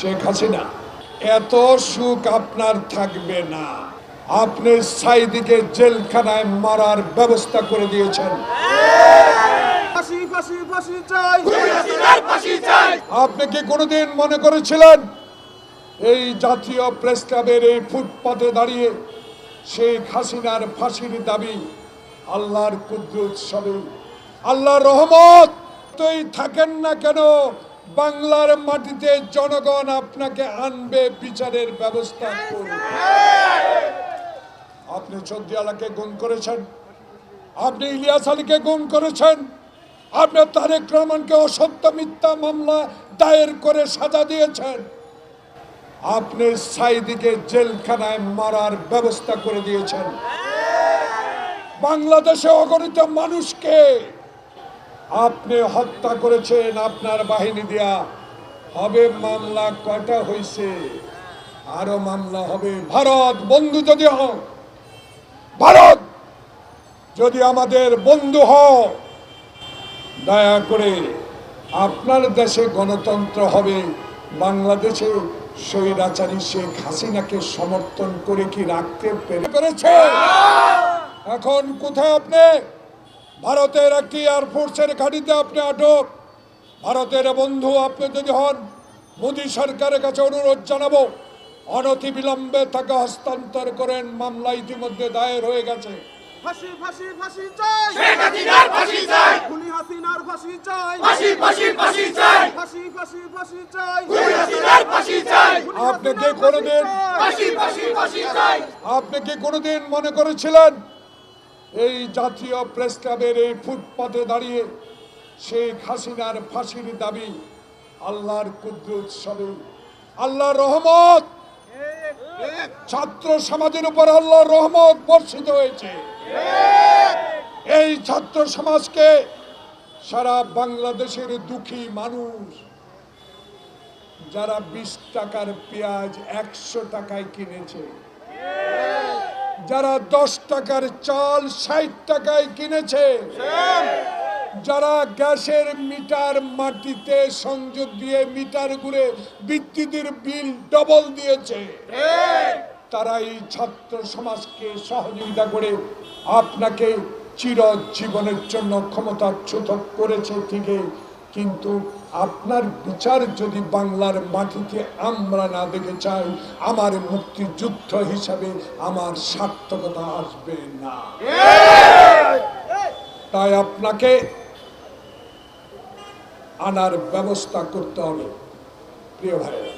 শেখ হাসিনা এত সুখ আপনার থাকবে না। আপনি সাইদিকে জেলখানায় মারার ব্যবস্থা করে দিয়েছেন। আপনি কি কোনোদিন মনে করেছিলেন এই জাতীয় প্রেস ক্লাবের এই ফুটপাতে দাঁড়িয়ে শেখ হাসিনার ফাঁসির দাবি আল্লাহর কুদ্রুত সবে আল্লাহর রহমত তুই থাকেন না কেন? বাংলার মাটিতে জনগণ আপনাকে আনবে, বিচারের ব্যবস্থা করবে। আপনি চন্দিয়ালাকে গুম করেছেন, আপনি ইলিয়াস আলীকে গুম করেছেন, আপনি তারেক রহমানকে অসত্য মিথ্যা মামলা দায়ের করে সাজা দিয়েছেন। আপনি সাইদিকে জেলখানায় মারার ব্যবস্থা করে দিয়েছেন। বাংলাদেশে অগণিত মানুষকে আপনি হত্যা করেছেন আপনার বাহিনী দিয়া। হবে মামলা কয়টা হয়েছে আরও মামলা হবে। ভারত, বন্ধু যদি হও, ভারত যদি আমাদের বন্ধু হও, দয়া করে আপনার দেশে গণতন্ত্র হবে। বাংলাদেশে স্বৈরাচারী শেখ হাসিনাকে সমর্থন করে কি রাখতে পেরে পেরেছে? এখন কোথায় আপনি? ভারতের একটি এয়ারফোর্সের ঘাঁটিতে আপনি আটক। ভারতের বন্ধু আপনি যদি হন মোদী সরকারের কাছে অনুরোধ জানাব অনতি বিলম্বে তাকে হস্তান্তর করেন। মামলা ইতিমধ্যে দায়ের হয়ে গেছে। ফাঁসি ফাঁসি ফাঁসি চাই। শেখ হাসিনার ফাঁসি চাই। খুনি হাসিনার ফাঁসি চাই। ফাঁসি ফাঁসি ফাঁসি চাই। ফাঁসি ফাঁসি ফাঁসি চাই। খুনি হাসিনার ফাঁসি চাই। আপনি কি হাসিনার কোনোদিন ফাঁসি ফাঁসি ফাঁসি চাই। আপনি কি কোনোদিন মনে করেছিলেন এই জাতীয় প্রেস ক্লাবের এই ফুটপাতে দাঁড়িয়ে শেখ হাসিনার ফাঁসির দাবি, আল্লাহর কুদ্রুত সবে আল্লাহর রহমত। ছাত্র সমাজের উপর আল্লাহর রহমত বর্ষিত হয়েছে। এই ছাত্র সমাজকে সারা বাংলাদেশের দুঃখী মানুষ, যারা বিশ টাকার পেঁয়াজ একশো টাকায় কিনেছে। যারা দশ টাকার চাল ষাট টাকায় কিনেছে যারা গ্যাসের মিটার মাটিতে সংযোগ দিয়ে মিটার ঘুরে বিদ্যুতের বিল ডবল দিয়েছে তারা এই ছাত্র সমাজকে সহযোগিতা করে আপনাকে চিরজীবনের জন্য ক্ষমতাচ্যুত করেছে ঠিকই। কিন্তু আপনার বিচার যদি বাংলার মাটিকে আমরা না দেখে চাই, আমার মুক্তিযুদ্ধ হিসাবে আমার সার্থকতা আসবে না। তাই আপনাকে আনার ব্যবস্থা করতে হবে, প্রিয় ভাই